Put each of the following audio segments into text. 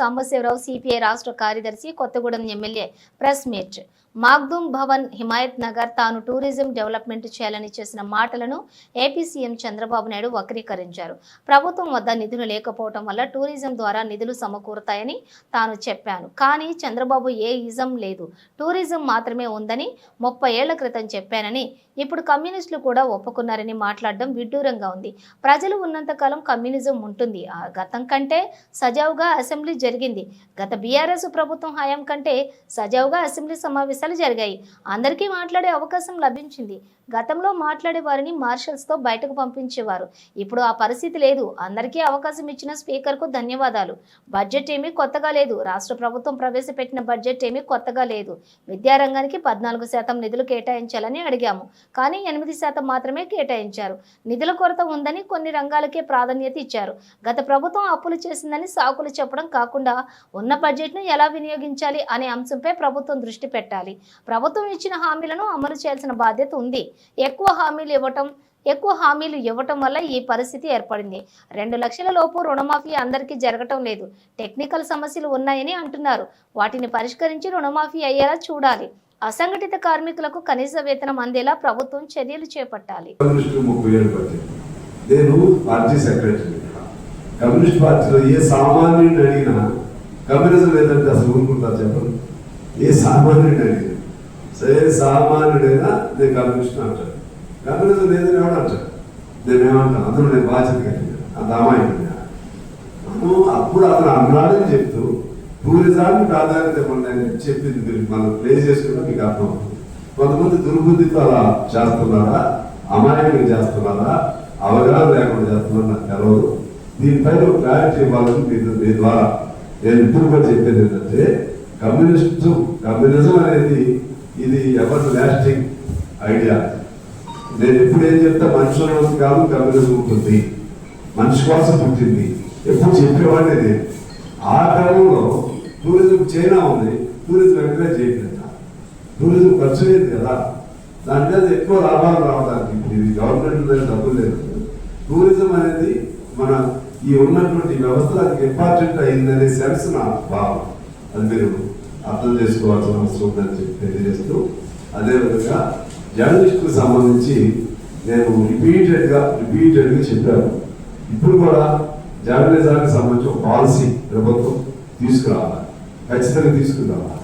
Sambasivarao CPI రాష్ట్ర కార్యదర్శి Kothagudem MLA press meet. Makhdoom Bhavan Himayat Nagar తాను టూరిజం డెవలప్మెంట్ చేయాలని చేసిన మాటలను ఏపీ సీఎం చంద్రబాబు నాయుడు వక్రీకరించారు. ప్రభుత్వం వద్ద నిధులు లేకపోవడం వల్ల టూరిజం ద్వారా నిధులు సమకూరుతాయని తాను చెప్పాను. కానీ చంద్రబాబు ఏ ఇజం లేదు. టూరిజం మాత్రమే ఉందని ముప్పై ఏళ్ళ క్రితం చెప్పానని ఇప్పుడు కమ్యూనిస్టులు కూడా ఒప్పుకున్నారని మాట్లాడడం విడ్డూరంగా ఉంది. ప్రజలు ఉన్నంతకాలం కమ్యూనిజం ఉంటుంది. ఆ గతం కంటే సజావుగా అసెంబ్లీ జరిగింది. గత బీఆర్ఎస్ ప్రభుత్వం హయాం కంటే సజావుగా అసెంబ్లీ సమావేశం సమావేశాలు జరిగాయి. అందరికీ మాట్లాడే అవకాశం లభించింది. గతంలో మాట్లాడే వారిని మార్షల్స్తో బయటకు పంపించేవారు. ఇప్పుడు ఆ పరిస్థితి లేదు. అందరికీ అవకాశం ఇచ్చిన స్పీకర్కు ధన్యవాదాలు. బడ్జెట్ ఏమీ కొత్తగా లేదు. రాష్ట్ర ప్రభుత్వం ప్రవేశపెట్టిన బడ్జెట్ ఏమీ కొత్తగా లేదు. విద్యారంగానికి పద్నాలుగు శాతం నిధులు కేటాయించాలని అడిగాము. కానీ ఎనిమిది శాతం మాత్రమే కేటాయించారు. నిధుల కొరత ఉందని కొన్ని రంగాలకే ప్రాధాన్యత ఇచ్చారు. గత ప్రభుత్వం అప్పులు చేసిందని సాకులు చెప్పడం కాకుండా ఉన్న బడ్జెట్ను ఎలా వినియోగించాలి అనే అంశంపై ప్రభుత్వం దృష్టి పెట్టాలి. ప్రభుత్వం ఇచ్చిన హామీలను అమలు చేయాల్సిన బాధ్యత ఉంది. ఎక్కువ హామీలు ఇవ్వటం ఎక్కువ హామీలు ఇవ్వటం వల్ల ఈ పరిస్థితి ఏర్పడింది. రెండు లక్షల లోపు రుణమాఫీ అందరికీ జరగటం లేదు. టెక్నికల్ సమస్యలు ఉన్నాయని అంటున్నారు. వాటిని పరిష్కరించి రుణమాఫీ అయ్యేలా చూడాలి. అసంఘటిత కార్మికులకు కనీస వేతనం అందేలా ప్రభుత్వం చర్యలు చేపట్టాలి. నేను పార్టీ సెక్రటరీ కమ్యూనిస్ట్ పార్టీలో ఏ సామాన్యుడిని అడిగినా కమ్యూనిజం లేదంటే అసలు ఊరుకుంటారు చెప్పండి. ఏ సామాన్యుడిని అడిగినా సరే సామాన్యుడైనా నేను కమ్యూనిస్ట్ అంటాడు. కమ్యూనిజం లేదని ఎవడు అంటాడు? నేను ఏమంటాను అందులో నేను బాధ్యత కలిగిన అంత అమాయకుడిని మనం అప్పుడు అతను అన్నాడని చెప్తూ టూరిజాన్ని ప్రాధాన్యత ఇవ్వండి అని చెప్పింది మీరు మనం ప్లే చేసుకున్నా మీకు అర్థం అవుతుంది. కొంతమంది దుర్బుద్ధితో అలా చేస్తున్నారా? అమాయకులు చేస్తున్నారా? అవగాహన లేకుండా చేస్తున్నారా? నాకు తెలవదు. దీనిపైన ఒక క్లారిటీ ఇవ్వాలని మీ ద్వారా నేను ఇప్పుడు కూడా చెప్పేది ఏంటంటే కమ్యూనిస్టు కమ్యూనిజం అనేది ఇది ఎవర్ లాస్టింగ్ ఐడియా నేను ఎప్పుడేం చెప్తా మనుషుల కాదు కమ్యూనిజం ఉంటుంది. మనిషి కోసం పుట్టింది. ఎప్పుడు చెప్పేవాడిని నేను. ఆ క్రమంలో టూరిజం చైనా ఉంది. టూరిజం ఎంకరేజ్ చేయట్లేదు టూరిజం ఖర్చు లేదు కదా. దాని మీద ఎక్కువ లాభాలు రావడానికి ఇప్పుడు ఇది గవర్నమెంట్ దగ్గర డబ్బులు లేదు. టూరిజం అనేది మన ఈ ఉన్నటువంటి వ్యవస్థ ఇంపార్టెంట్ అయిందనే సెన్స్ నా భావం అది మీరు అర్థం చేసుకోవాల్సిన అవసరం ఉందని చెప్పి తెలియజేస్తూ అదేవిధంగా జర్నలిస్టుకు సంబంధించి నేను రిపీటెడ్గా రిపీటెడ్గా చెప్పాను. ఇప్పుడు కూడా జర్నలిజానికి సంబంధించి ఒక పాలసీ ప్రభుత్వం తీసుకురావాలి. ఖచ్చితంగా తీసుకురావాలి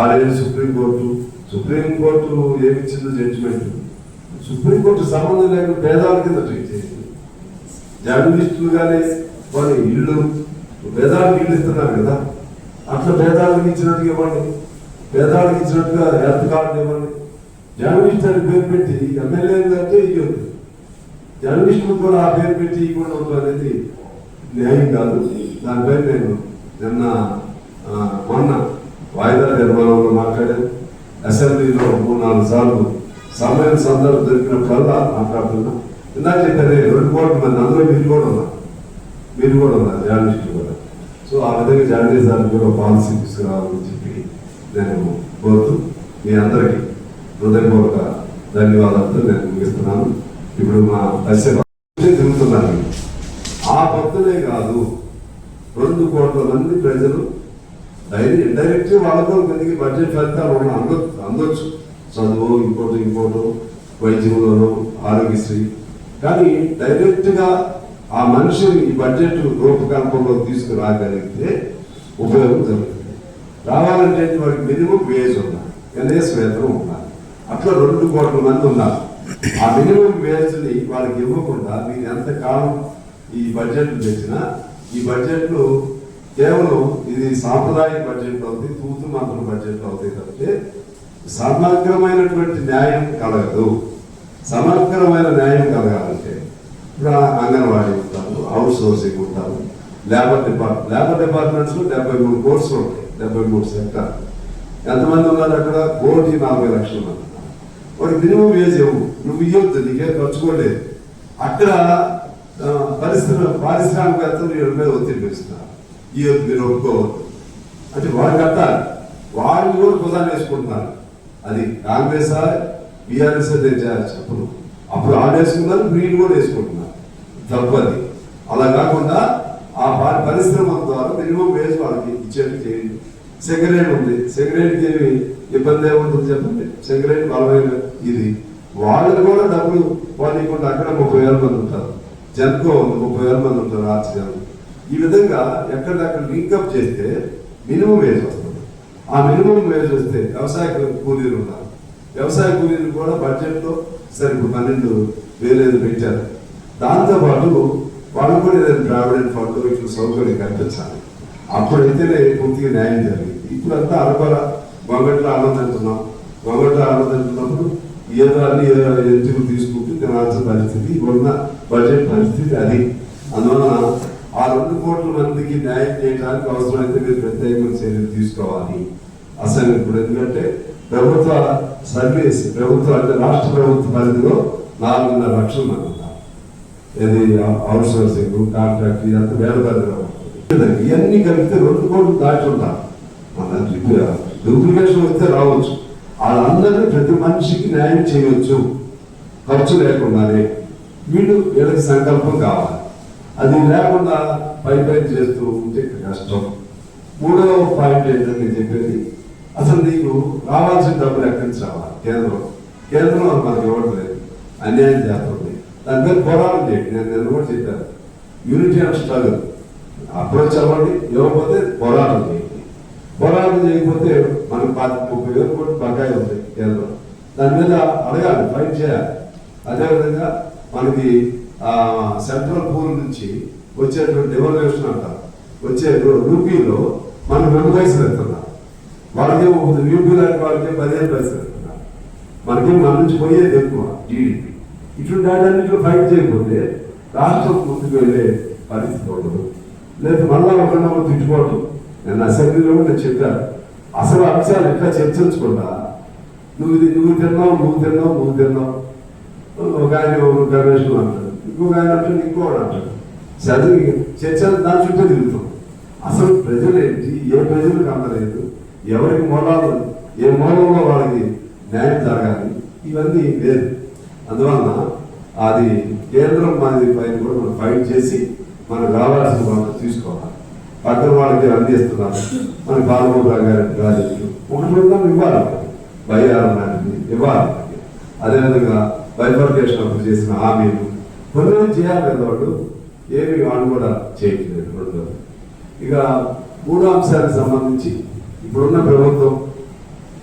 already supreme court supreme court ఏమిచ్చిందో judgement supreme court సంబంధం లేకుండా భేదాల కింద ట్రీట్ చేసింది. జర్నలిస్టులు కానీ వాళ్ళ ఇల్లు భేదాలకు ఇల్లు ఇస్తున్నారు కదా. అట్లా భేదాలకు ఇచ్చినట్టుగా ఇవ్వండి. భేదాలకు ఇచ్చినట్టుగా హెల్త్ కార్డు ఇవ్వండి. జర్నలిస్ట్ అని పేరు పెట్టి ఎమ్మెల్యే అంటే ఇవ్వద్దు. జర్నలిస్టులు కూడా ఆ పేరు పెట్టి ఇవ్వడం అనేది న్యాయం కాదు. దానిపై నేను నిన్న మొన్న వాయిదా నిర్మాణంలో మాట్లాడాను. అసెంబ్లీలో మూడు నాలుగు సార్లు సమయం సందర్భం దొరికినప్పుడల్లా మాట్లాడుతున్నా. ఇందాక చెప్పాను రెండు కోట్ల మంది అందులో మీరు కూడా ఉన్నారు. మీరు కూడా ఉన్నారు జర్నలిస్టులు కూడా. సో ఆ విధంగా జర్నలిజానికి కూడా పాలసీ తీసుకురావాలని చెప్పి నేను కోరుతూ మీ అందరికీ హృదయపూర్వక ధన్యవాదాలతో నేను ముగిస్తున్నాను. ఇప్పుడు మా దశ తిరుగుతున్నాను ఆ భక్తులే కాదు రెండు కోట్ల మంది ప్రజలు డైరెక్ట్ ఇండైరెక్ట్ వాళ్ళతో కొద్దిగా బడ్జెట్ ఫలితాలు ఉన్న అందొచ్చు అందొచ్చు. చదువు ఇంకోటి ఇంకోటి వైద్యంలోనూ ఆరోగ్యశ్రీ. కానీ డైరెక్ట్గా ఆ మనిషిని ఈ బడ్జెట్ రూపకల్పంలో తీసుకురాగలిగితే ఉపయోగం జరుగుతుంది. రావాలంటే వాడికి మినిమం వేజ్ ఉండాలి. కనీస వేతనం ఉండాలి. అట్లా రెండు కోట్ల మంది ఉన్నారు. ఆ మినిమం వేజ్ని వాళ్ళకి ఇవ్వకుండా మీరు ఎంత కాలం ఈ బడ్జెట్ తెచ్చినా ఈ బడ్జెట్లు కేవలం ఇది సాంప్రదాయ బడ్జెట్ అవుతుంది తూతు మాత్రం బడ్జెట్ అవుతాయి తప్పితే సమగ్రమైనటువంటి న్యాయం కలగదు. సమగ్రమైన న్యాయం కలగాలంటే ఇప్పుడు అంగన్వాడీ ఉంటారు అవుట్ సోర్సింగ్ ఉంటాము లేబర్ డిపార్ట్మెంట్ లేబర్ డిపార్ట్మెంట్స్లో డెబ్బై మూడు కోర్సులు ఉంటాయి డెబ్బై మూడు సెక్టర్ ఎంతమంది ఉన్నారు అక్కడ? కోటి నలభై లక్షల మంది ఉన్నారు. వాడు మినిమం వేజ్ ఇవ్వు. నువ్వు ఇవ్వద్దు నీకేం ఖర్చుకోలేదు అక్కడ పరిశ్రమ పారిశ్రామికవేత్తలు వీళ్ళ మీద ఒత్తిడి పెంచుతున్నారు. ఇవ్వద్దు మీరు ఒప్పుకోవద్దు. అంటే వాళ్ళు కట్టాలి. వాళ్ళు కూడా కుదాన్ని వేసుకుంటున్నారు. అది కాంగ్రెస్ బీఆర్ఎస్ నేను చేయాలి చెప్పను. అప్పుడు ఆడేసుకున్నారు వీళ్ళు కూడా వేసుకుంటున్నారు. తప్పది అలా కాకుండా ఆ ప- పరిశ్రమ ద్వారా మినిమం వేజ్ వాళ్ళకి ఇచ్చేది చేయండి. సెక్రటరీ ఉంది. సెక్రటరీకి ఏమి ఇబ్బంది ఏముంటుంది చెప్పండి? సెక్రటరీ బలమైన ఇది వాళ్ళకి కూడా డబ్బులు వాళ్ళు ఇప్పుడు అక్కడ ముప్పై వేల మంది ఉంటారు. జన్కో ఉంది ముప్పై వేల మంది ఉంటారు ఆర్చిజన్ ఈ విధంగా ఎక్కడక్కడ లింకప్ చేస్తే మినిమం వేజ్ వస్తుంది. ఆ మినిమం వేజ్ వస్తే వ్యవసాయ కూలీలు ఉన్నారు. వ్యవసాయ కూలీలు కూడా బడ్జెట్తో సరే ఇప్పుడు పన్నెండు వేలు ఏదో పెట్టారు. దాంతోపాటు వాళ్ళు కూడా ఏదైనా ప్రావిడెంట్ ఫండ్ ఇట్లా సౌకర్యం కల్పించాలి. అప్పుడైతేనే పూర్తిగా న్యాయం జరిగింది. ఇప్పుడు అంతా అరకొర గొంగట్లో ఆనందంటున్నాం గొంగట్లో ఆనందంటున్నప్పుడు ఏదో అన్ని ఎందుకు తీసుకుంటూ తినాల్సిన పరిస్థితి ఉన్న బడ్జెట్ పరిస్థితి అది. అందువలన ఆ రెండు కోట్ల మందికి న్యాయం చేయడానికి అవసరమైతే మీరు ప్రత్యేకమైన చర్యలు తీసుకోవాలి. అసలు ఇప్పుడు ఎందుకంటే ప్రభుత్వ సర్వీస్ ప్రభుత్వ అంటే రాష్ట్ర ప్రభుత్వ పరిధిలో నాలుగున్నర లక్షలు మనం. ఇది అవుట్ సోర్సింగ్ కాంట్రాక్ట్ ఇదంతా వేల ఇవన్నీ కలిపితే రెండు కోట్లు దాటి ఉంటారు. మన డూప్లికేషన్ వస్తే రావచ్చు. వాళ్ళందరినీ ప్రతి మనిషికి న్యాయం చేయవచ్చు ఖర్చు లేకుండానే వీళ్ళు వీళ్ళకి సంకల్పం కావాలి. అది లేకుండా పై పై చేస్తూ ఉంటే కష్టం. మూడవ పాయింట్ ఏంటంటే చెప్పేది అసలు నీకు రావాల్సిన డబ్బులు ఎక్కడి నుంచి రావాలి? కేంద్రం. కేంద్రం మనకు ఇవ్వడం లేదు అన్యాయం చేస్తాం దాని మీద పోరాటం చేయండి. నేను నిన్న కూడా చెప్పాను. యూనిటీ ఆఫ్ స్ట్రగుల్ అప్రోచ్ అవ్వండి ఇవ్వకపోతే పోరాటం చేయండి. పోరాటం చేయకపోతే మనకు పాతి ముప్పై వేలు కోట్లు బకాయి ఉంది కేంద్రం దాని మీద అడగాలి ఫైట్ చేయాలి. అదేవిధంగా మనకి సెంట్రల్ పూల్ నుంచి వచ్చేటువంటి డెవల్యూషన్ అంటారు. వచ్చే యూపీలో మనం రెండు పైసలు ఎత్తున్నాం వాళ్ళకి యూపీ లాంటి వాళ్ళకి పదిహేను పైసలు ఎత్తున్నారు మనకి మన నుంచి పోయేది ఎక్కువ జీడిపి ఇటువంటి వాటన్నింటిలో ఫైట్ చేయకపోతే రాష్ట్రం ముందుకు వెళ్ళే పరిస్థితి ఉండదు. లేదు మళ్ళా ఒకరినొకరు తిట్టుకోవడం. నేను అసెంబ్లీలో కూడా నేను చెప్పాను. అసలు అంశాలు ఎట్లా చర్చించకుండా నువ్వు ఇది నువ్వు తిన్నావు నువ్వు తిన్నావు నువ్వు తిన్నావు. ఒక ఆయన ఒక గణేష్ అంటాడు. ఇంకొక ఆయన అంటాడు ఇంకోటి అంటాడు. చర్చ దాని చుట్టూ తిరుగుతాం. అసలు ప్రజలు ఏంటి? ఏ ప్రజలకు అందలేదు? ఎవరికి మూలాలు? ఏ మూలంలో వాళ్ళకి న్యాయం జరగాలి? ఇవన్నీ లేదు. అందువలన అది కేంద్రం మనది పైన కూడా మనం ఫైట్ చేసి మనకు కావాల్సిన వాళ్ళు తీసుకోవాలి. పక్కన వాళ్ళకి అందిస్తున్నారు మన బాలగోపాల్ గారి ప్రాజెక్టు ఒక బృందం ఇవ్వాలి బయ్యారం లాంటిది ఇవ్వాలి అదేవిధంగా బైఫర్కేషన్ అప్పుడు చేసిన హామీలు. కొన్ని చేయాలి కదా వాళ్ళు. ఏమి వాళ్ళు కూడా చేయట్లేదు రెండోది ఇక మూడో అంశానికి సంబంధించి ఇప్పుడున్న ప్రభుత్వం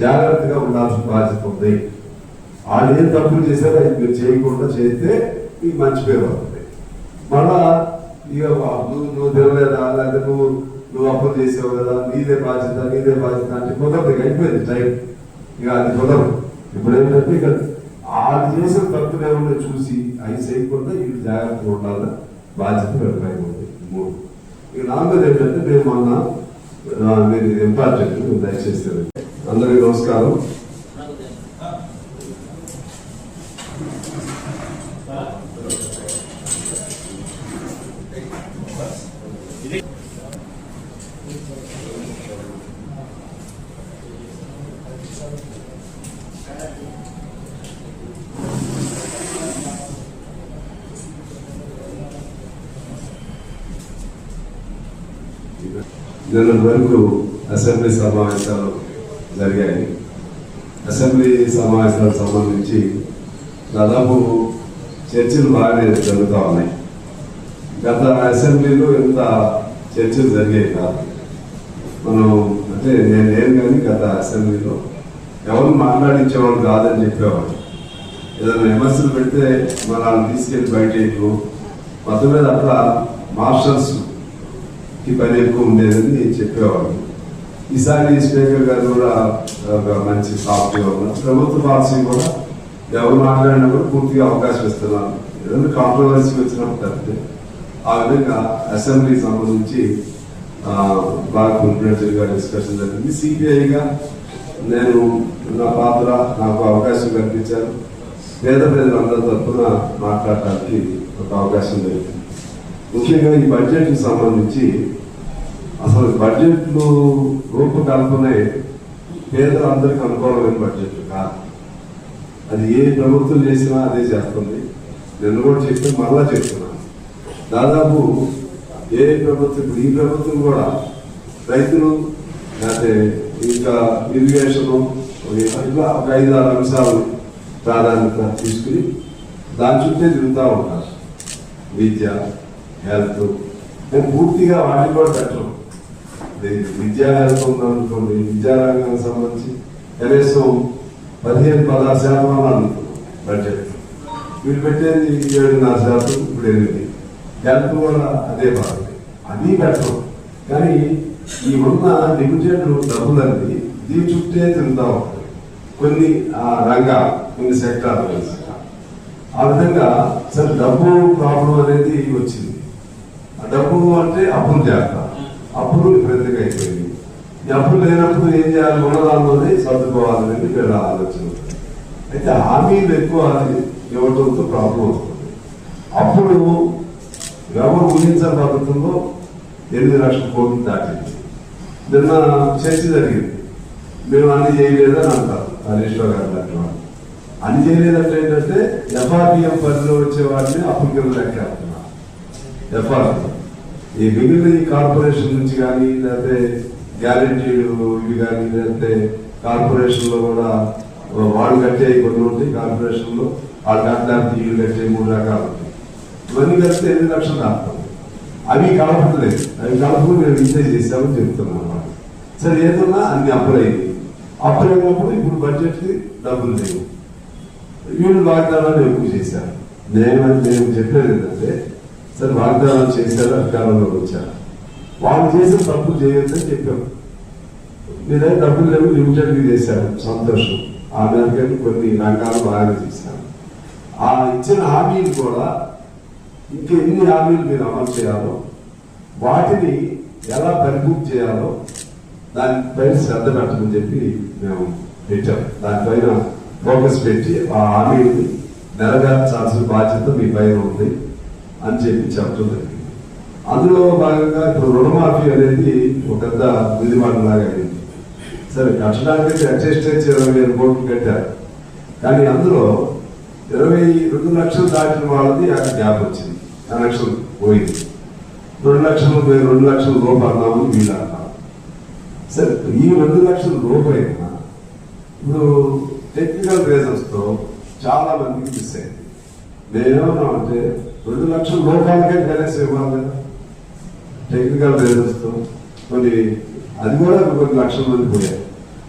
జాగ్రత్తగా ఉండాల్సిన బాధ్యత ఉంది. వాళ్ళు ఏం తప్పులు చేశారో అది మీరు చేయకుండా చేస్తే మీకు మంచి పేరు వస్తుంది. మళ్ళా ఇక నువ్వు నువ్వు తినలేదా లేదా నువ్వు నువ్వు అప్పులు చేసావు కదా నీదే బాధ్యత నీదే బాధ్యత అంటే కుదరదు ఇక అయిపోయింది టైం. ఇక అది కుదరదు. ఇప్పుడు ఏంటంటే ఇక వాళ్ళు చేసిన తప్పులు ఏమన్నా చూసి అవి చేయకుండా వీళ్ళు జాగ్రత్తగా ఉండాలని బాధ్యత వీళ్ళపై ఉంది మూడు. ఇక నాలుగోది ఏంటంటే నేను మొన్న మీరు ఇంపార్టెంట్ మీరు దయచేసి అందరికీ నమస్కారం. నిన్న వరకు అసెంబ్లీ సమావేశాలు జరిగాయి. అసెంబ్లీ సమావేశాలకు సంబంధించి దాదాపు చర్చలు బాగానే జరుగుతూ ఉన్నాయి. గత అసెంబ్లీలో ఇంత చర్చలు జరిగాయి కాదు. మనం అంటే నేను లేను కానీ గత అసెంబ్లీలో ఎవరు మాట్లాడించేవాళ్ళు కాదని చెప్పేవాడు ఏదైనా విమర్శలు పెడితే మన తీసుకెళ్ళి బయట ఎక్కువ మొత్తం మీద అట్లా మాస్టర్స్కి పని ఎక్కువ ఉండేదని చెప్పేవాడు ఈసారి స్పీకర్ గారు కూడా ఒక మంచి సాఫ్ట్వేర్ ఉన్నారు ప్రభుత్వ పాలసీ కూడా ఎవరు మాట్లాడినా కూడా పూర్తిగా అవకాశం ఇస్తున్నారు. ఏదైనా కాంట్రవర్సీ వచ్చినప్పుడు తప్పితే ఆ విధంగా అసెంబ్లీకి సంబంధించి బాగా కాన్ఫిడెన్షియల్గా డిస్కషన్ జరిగింది. సిపిఐగా నేను నా పాత్ర నాకు అవకాశం కల్పించారు. పేద ప్రజలందరి తరఫున మాట్లాడటానికి ఒక అవకాశం జరిగింది ముఖ్యంగా ఈ బడ్జెట్కి సంబంధించి అసలు బడ్జెట్లు రూపకల్పనే పేదలందరికీ అనుకూలమైన బడ్జెట్ కాదు. అది ఏ ప్రభుత్వం చేసినా అదే చేస్తుంది. నిన్న కూడా చెప్పి మళ్ళా చెప్తున్నాను. దాదాపు ఏ ప్రభుత్వం ఇప్పుడు ఈ ప్రభుత్వం కూడా రైతులు అయితే ఇంకా ఇరిగేషను ఇట్లా ఒక ఐదు ఆరు అంశాలు ప్రాధాన్యత తీసుకుని దాని చుట్టే తిరుగుతూ ఉంటారు. విద్య హెల్త్ నేను పూర్తిగా వాటిని కూడా పెట్టడం విద్యా హెల్త్ ఉందనుకోండి విద్యారంగానికి సంబంధించి కనీసం పదిహేను పదహారు శాతం అని అనుకున్నాం బడ్జెట్. వీళ్ళు పెట్టేది ఏడున్నర శాతం ఇప్పుడు ఎనిమిది. జంతువు వల్ల అదే బాగుంది అది పెట్టడం కానీ ఈ ఉన్న లిమిటెడ్ డబ్బులన్నీ దీని చుట్టే తిరుగుతూ ఉంటాయి. కొన్ని ఆ రంగాలు కొన్ని సెక్టార్లు ఆ విధంగా సరే డబ్బు ప్రాబ్లం అనేది వచ్చింది. ఆ డబ్బు అంటే అప్పులు చేస్తా. అప్పులు విపరీతంగా అయిపోయింది. ఈ అప్పులు లేనప్పుడు ఏం చేయాలి? ఉన్నదాల్లోనే సర్దుకోవాలనేది వీళ్ళ ఆలోచన అయితే హామీలు ఎక్కువ ఇవ్వడంతో ప్రాబ్లం వస్తుంది. అప్పుడు ఎవరు ఊహించని పద్ధతుల్లో ఎనిమిది లక్షల కోట్లు దాటింది నిన్న చర్చ జరిగింది మేము అన్ని చేయలేదని అంటారు హరీశ్వర్ గారు లాంటి వాళ్ళు అన్ని చేయలేదంటే ఏంటంటే ఎఫ్ఆర్పిఎం పరిధిలో వచ్చే వాటిని అప్పుల కింద లెక్కేస్తున్నారు ఈ మిగిలిన ఈ కార్పొరేషన్ నుంచి కానీ లేకపోతే గ్యారెంటీలు ఇవి కానీ లేకపోతే కార్పొరేషన్లో కూడా వాళ్ళు కట్టే కొన్ని ఉంటాయి కార్పొరేషన్లో వాళ్ళు కట్టడానికి ఇల్లు కట్టే మూడు రకాలు ఉంటాయి ఇవన్నీ కలిస్తే ఎనిమిది లక్షలు దాటుతాం అవి కలపట్లేదు అవి కలుపుకుని మేము ఇంతే చేశామని చెప్తున్నాం అన్నమాట. సరే ఏదన్నా అన్ని అప్పులైంది అయినప్పుడు ఇప్పుడు బడ్జెట్కి డబ్బులు లేవు. వీళ్ళు వాగ్దానాలు ఎక్కువ చేశారు. నేను నేను చెప్పలేదు ఏంటంటే సరే వాగ్దానాలు చేశారు అధికారంలోకి వచ్చారు. వాళ్ళు చేసిన తప్పు చేయొద్దని చెప్పాం మీరే డబ్బులు లేవు లిమిటెడ్గా చేశారు. సంతోషం. ఆ మేరకు కొన్ని రంగాలు బాగా చేశారు. ఆ ఇచ్చిన హామీలు కూడా ఇంకా ఎన్ని హామీలు మీరు అమలు చేయాలో వాటిని ఎలా పరిపూర్తి చేయాలో దానిపైన శ్రద్ధ పెట్టమని చెప్పి మేము పెట్టాం. దానిపైన ఫోకస్ పెట్టి ఆ హామీని నెరవేర్చాల్సిన బాధ్యత మీ పైన ఉంది అని చెప్పి చెప్పడం జరిగింది. అందులో భాగంగా ఇప్పుడు రుణమాఫీ అనేది ఒక పెద్ద విధిమాటం లాగా అయింది. సరే కట్టడానికి అడ్జస్టేజ్ ఇరవై వేల కోట్లు కట్టారు. కానీ అందులో ఇరవై రెండు లక్షలు దాటిన వాళ్ళది అక్కడ గ్యాప్ వచ్చింది. కనెక్షన్ పోయింది. రెండు లక్షలు పోయి రెండు లక్షల లోపు అన్నామని వీళ్ళు అన్నారు సరే ఈ రెండు లక్షల లోపు అయినా ఇప్పుడు టెక్నికల్ రీజన్స్తో చాలా మందికి మిస్ అయింది. నేనేమన్నా అంటే రెండు లక్షల లోపాలకే కనీసం ఇవ్వాలి కదా. టెక్నికల్ రీజన్స్తో మరి కొన్ని అది కూడా కొన్ని లక్షల మంది పోయారు.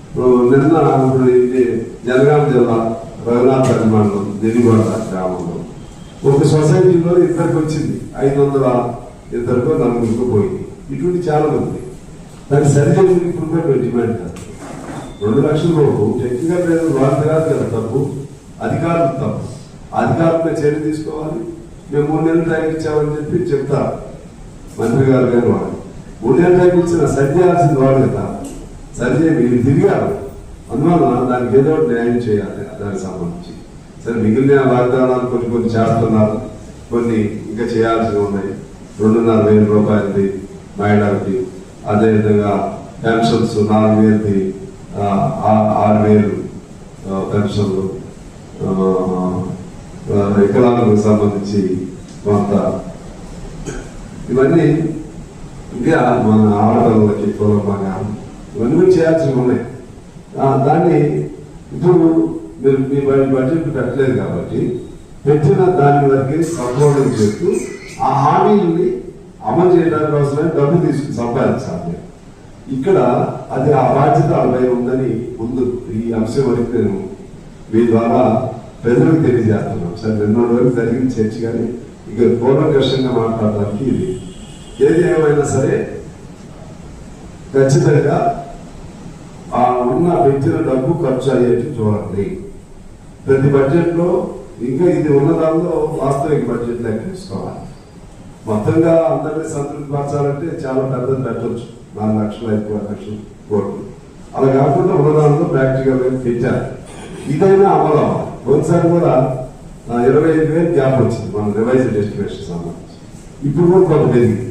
ఇప్పుడు నిన్న ఇప్పుడు ఇది జనగాం జిల్లా రఘునాథ్ మండలం దినిగొండ గ్రామంలో. ఒక సొసైటీలో ఇద్దరికి వచ్చింది. ఐదు వందల ఇద్దరికో నలుగురికో పోయింది. ఇటువంటి చాలా మంది దాన్ని సరిచేసి ఇంప్రూవ్మెంట్ డిమాండ్ రెండు లక్షల లోపు టెక్నికల్ లేదు వాళ్ళ కాదు కదా తప్పు. అధికారులు తప్పు. అధికారులపై చర్య తీసుకోవాలి. మేము మూడు నెలలు టైం ఇచ్చామని చెప్పి చెప్తా మంత్రి గారు గారు వాళ్ళు. మూడు నెలలు టైం ఇచ్చిన సరి చేయాల్సింది వాళ్ళు కదా. సరి చేయ మీరు తిరిగారు. అందువల్ల దానికి ఏదో న్యాయం చేయాలి దానికి సంబంధించి. సరే మిగిలిన వాగ్దానాలు కొన్ని కొన్ని చేస్తున్నారు కొన్ని ఇంకా చేయాల్సినవి ఉన్నాయి. రెండున్నర వేల రూపాయలది మహిళలకి అదేవిధంగా పెన్షన్స్ నాలుగు వేలది ఆరు వేలు పెన్షన్లు ఆ, వికలాంగులకు సంబంధించి కొంత. ఇవన్నీ ఇంకా మన ఆడపిల్లలకి కులపంగా ఇవన్నీ కూడా చేయాల్సినవి ఉన్నాయి. దాన్ని ఇప్పుడు మీరు మీ బడ్జెట్ పెట్టలేదు కాబట్టి పెట్టిన దాని వరకే సంపూర్ణం చేస్తూ ఆ హామీల్ని అమలు చేయడానికి అవసరమైన డబ్బు తీసుకుని సంపాదించాలి ఇక్కడ అది ఆ బాధ్యత వాళ్ళపై ఉందని ముందు ఈ అంశం వరకు నేను మీ ద్వారా ప్రజలకు తెలియజేస్తున్నాను. సార్ రెండు వరకు జరిగిన చర్చ కానీ ఇక పూర్వకర్షంగా మాట్లాడడానికి ఇది. ఏది ఏమైనా సరే ఖచ్చితంగా ఆ ఉన్న పెంచిన డబ్బు ఖర్చు అయ్యేట్టు చూడండి. ప్రతి బడ్జెట్లో ఇంకా ఇది ఉన్న దానిలో వాస్తవిక బడ్జెట్ లెక్కించుకోవాలి మొత్తంగా అందరినీ సంతృప్తి పరచాలంటే చాలా పెద్దది పెట్టవచ్చు నాలుగు లక్షలు ఐదు లక్షలు కోట్లు. అలా కాకుండా ఉన్న దానిలో ప్రాక్టికల్గా ఇదైనా అమలు ఒకసారి కూడా ఇరవై ఐదు వేలు గ్యాప్ వచ్చింది. మన రివైజ్ డెస్టినేషన్ సంబంధించి. ఇప్పుడు కూడా కొంత పెరిగింది.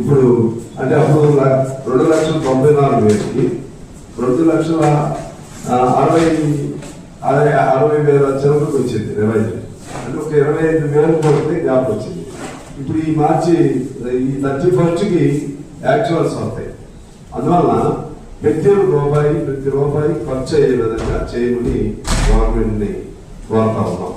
ఇప్పుడు అంటే అప్పుడు రెండు లక్షల తొంభై నాలుగు వేలకి రెండు లక్షల అరవై అరవై అరవై వేల చెరువులకు వచ్చింది రెవెన్యూ అంటే ఒక ఇరవై ఐదు వేలు కోట్లకి గ్యాప్ వచ్చింది. ఇప్పుడు ఈ మార్చి ఈ థర్టీ ఫస్ట్కి యాక్చువల్స్ వస్తాయి. అందువలన ప్రతి రూపాయి ప్రతి రూపాయి ఖర్చు అయ్యే విధంగా చేయమని గవర్నమెంట్ని కోరుతా ఉన్నాం.